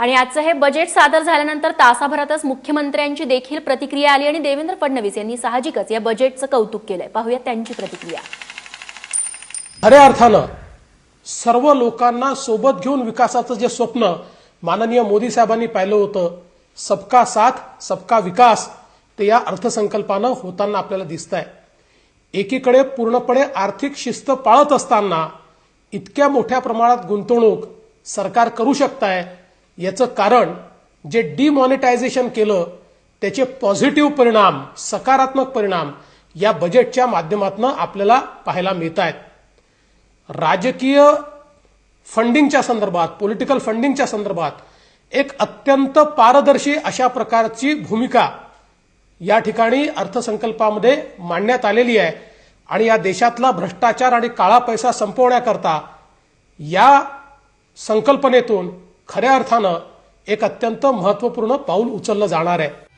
आणि आजचं हे बजेट सादर झाल्यानंतर तासाभरातच मुख्यमंत्र्यांची देखील प्रतिक्रिया आली आणि देवेंद्र फडणवीस यांनी साहजिकच या बजेटचं कौतुक केलंय. पाहूया त्यांची प्रतिक्रिया. खऱ्या अर्थानं सर्व लोकांना सोबत घेऊन विकासाचं जे स्वप्न माननीय मोदी साहेबांनी पाहिलं होतं सबका साथ सबका विकास ते या अर्थसंकल्पानं होताना आपल्याला दिसत आहे एकीकडे पूर्णपणे आर्थिक शिस्त पाळत असताना इतक्या मोठ्या प्रमाणात गुंतवणूक सरकार करू शकताय याचं कारण जे डिमॉनिटायझेशन केलं त्याचे पॉझिटिव्ह परिणाम सकारात्मक परिणाम या बजेटच्या माध्यमातून आपल्याला पाहायला मिळत आहेत राजकीय फंडिंगच्या संदर्भात पॉलिटिकल फंडिंगच्या संदर्भात एक अत्यंत पारदर्शी अशा प्रकारची भूमिका या ठिकाणी अर्थसंकल्पामध्ये मांडण्यात आलेली आहे. आणि या देशातला भ्रष्टाचार आणि काळा पैसा संपवण्याकरता या संकल्पनेतून खऱ्या अर्थानं एक अत्यंत महत्त्वपूर्ण पाऊल उचललं जाणार आहे.